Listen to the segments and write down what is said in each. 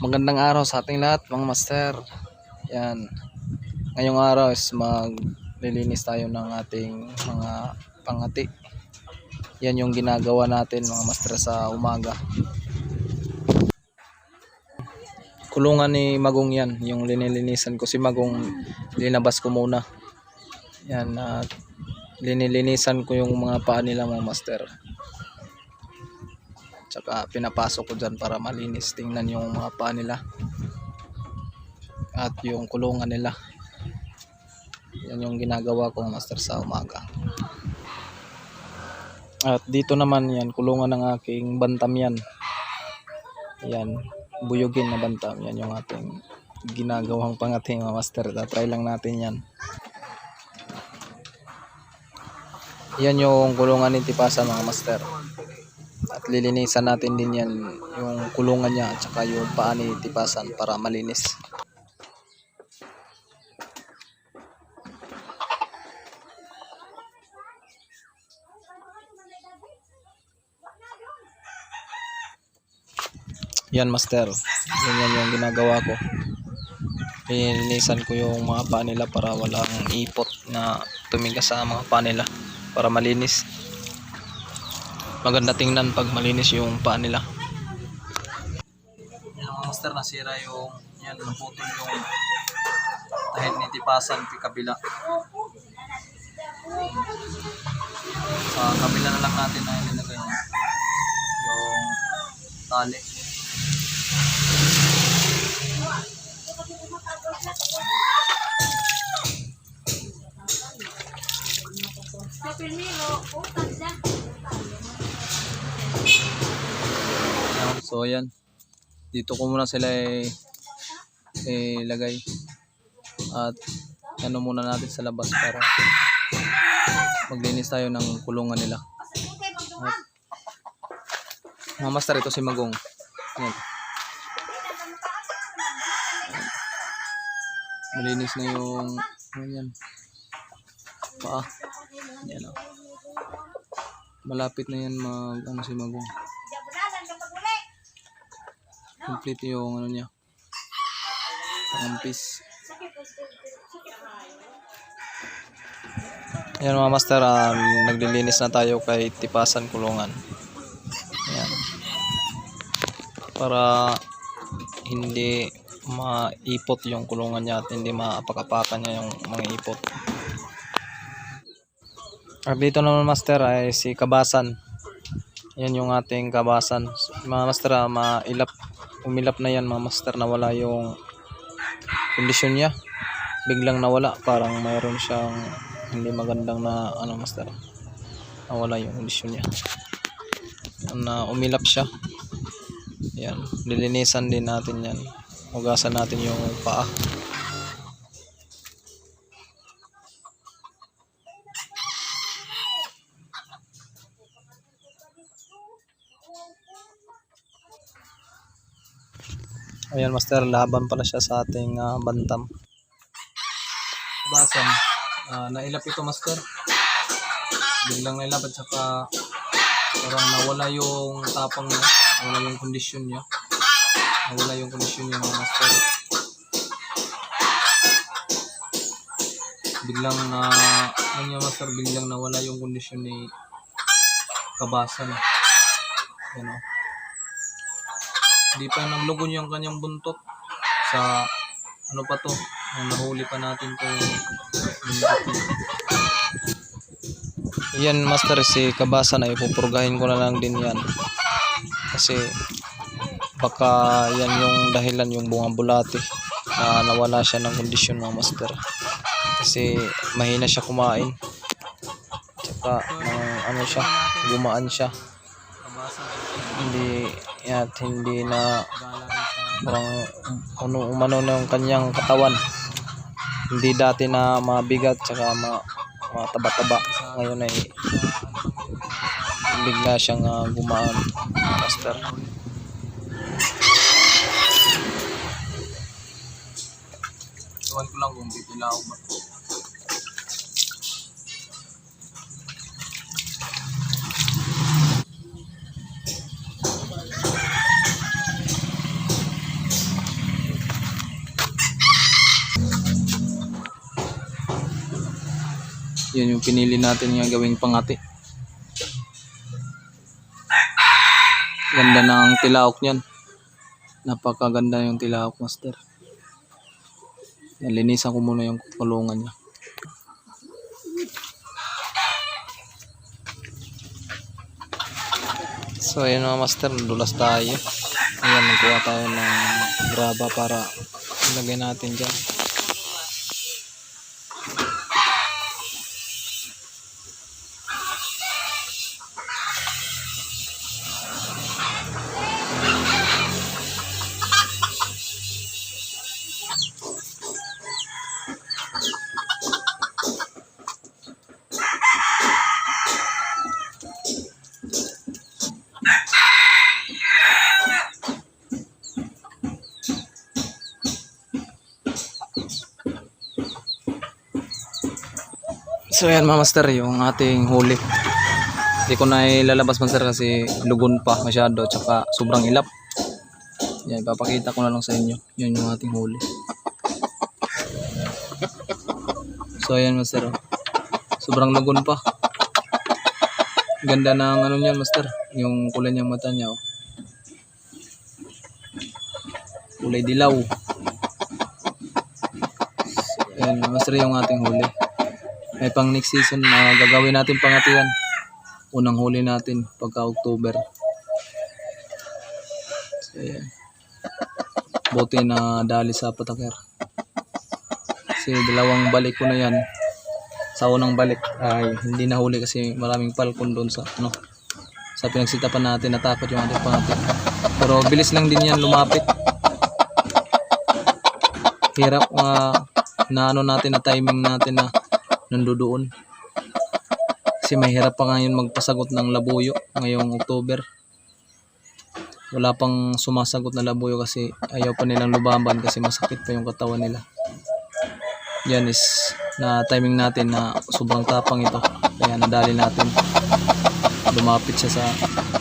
Magandang araw sa ating lahat mga master. Yan. Ngayong araw is maglilinis tayo ng ating mga pangati. Yan yung ginagawa natin mga master sa umaga. Kulungan ni Magong yan. Yung linilinisan ko si Magong linabas ko muna. Yan at linilinisan ko yung mga paa nila mga master. Tsaka pinapasok ko dyan para malinis. Tingnan yung mga paa nila. At yung kulungan nila. Yan yung ginagawa ko master sa umaga. At dito naman yan, kulungan ng aking bantam yan. Yan, buyugin na bantam. Yan yung ating ginagawang pangating mga master. Try lang natin yan. Yan yung kulungan ni Tipasa mga master. At lilinisan natin din yan yung kulungan niya at saka yung paa ni Tipasan para malinis. Yan master. Yan, yan yung ginagawa ko. Lilinisan ko yung mga paa nila para walang ipot na tumigas sa mga paa nila para malinis maganda tingnan pag malinis yung paa nila. Yan mga master, nasira yung, yan, naputol yung tahid ni Tipasan, pi kabila. Sa kabila na lang natin na nilagay yung, yung tali. Sa Pilmiro, utang siya. So yan. Dito ko muna sila eh, ilagay. At ano muna natin sa labas para maglinis tayo ng kulungan nila. At, mga master, ito si Magong. Yan. Malinis na yung ano yan. Paa. Yan o. Malapit na yan mag ano si Magong. Complete yung ano niya. Pangampis. Yan mga master, ah, naglilinis na tayo kay Tipasan Kulungan. Yan. Para hindi maipot yung kulungan niya at hindi maapakapakan niya yung mga ipot. At dito naman master ay si Kabasan. Yan yung ating kabasan. Mga master, ah, mailap, umilap na yan mga master na wala yung kondisyon niya. Biglang nawala, parang mayroon siyang hindi magandang na ano master. Nawala yung kondisyon niya. Na umilap siya. Yan, lilinisan din natin yan. Hugasan natin yung paa. Ayan master, laban pala siya sa ating ah, bantam. Basan, ah, nailap ito master. Biglang nailap at saka parang nawala yung tapang niya, nawala yung kondisyon niya. Nawala yung kondisyon niya mga master. Biglang na, ano niya master, biglang nawala yung kondisyon ni Kabasan. Yan o hindi pa naglugon yung kanyang buntot sa ano pa to nahuli pa natin to. Yan master si kabasa na ipupurgahin ko na lang din yan. Kasi baka yan yung dahilan yung bunga bulati na nawala siya ng kondisyon mga master. Kasi mahina siya kumain. Tsaka nang ano siya gumaan siya. Hindi at hindi na parang ano umano na kanyang katawan. Hindi dati na mabigat tsaka ma, mataba-taba. Ngayon ay bigla siyang ah, gumaan master. Iwan ko lang kung bibilaw ba Yan yung pinili natin nga gawing pangati. Ganda ng tilaok niyan. Napakaganda yung tilaok, master. Nalinisan ko muna yung kulungan niya. So ayun mga master, nadulas tayo. Ayan, nagkuha tayo ng graba para ilagay natin dyan. So ayan mga master, yung ating huli. Hindi ko na ilalabas master kasi lugon pa masyado tsaka sobrang ilap. Yan, papakita ko na lang sa inyo. Yun yung ating huli. So ayan master. oh. Sobrang lugon pa. Ganda ng ano niyan master. Yung kulay niyang mata niya. Oh. Kulay dilaw. So, ayan master yung ating huli may pang next season na gagawin natin pangatian. Unang huli natin pagka October. So, ayan. Buti na dali sa patakir. Kasi dalawang balik ko na yan. Sa unang balik ay hindi nahuli kasi maraming palkon doon sa ano sa pinagsitapan natin natakot yung ating pangati. Pero bilis lang din yan lumapit. Hirap nga na ano natin na timing natin na nandoon. Kasi mahirap pa ngayon magpasagot ng labuyo ngayong October. Wala pang sumasagot na labuyo kasi ayaw pa nilang lubaban kasi masakit pa yung katawan nila. Yan is na timing natin na sobrang tapang ito. Kaya nadali natin. Lumapit siya sa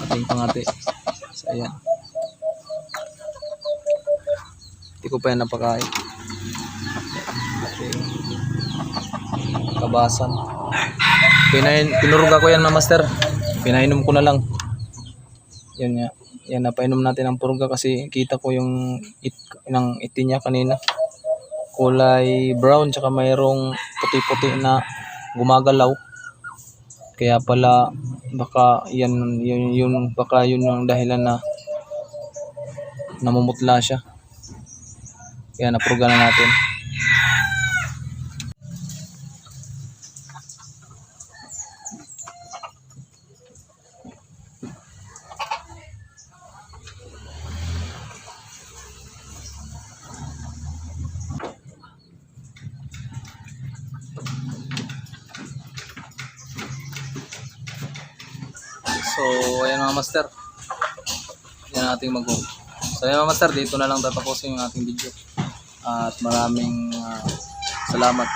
ating pangati. So ayan. Hindi ko pa yan napakain. Okay kabasan. Pinain, pinuruga ko yan na master. Pinainom ko na lang. Yan nga. Yan, napainom natin ang puruga kasi kita ko yung it, ng iti niya kanina. Kulay brown tsaka mayroong puti-puti na gumagalaw. Kaya pala baka yan yun, yun baka yun yung dahilan na namumutla siya. Kaya napuruga na natin. So, ayan mga master. Yan ating mag So, ayan mga master, dito na lang tatapusin yung ating video. At maraming ah, salamat.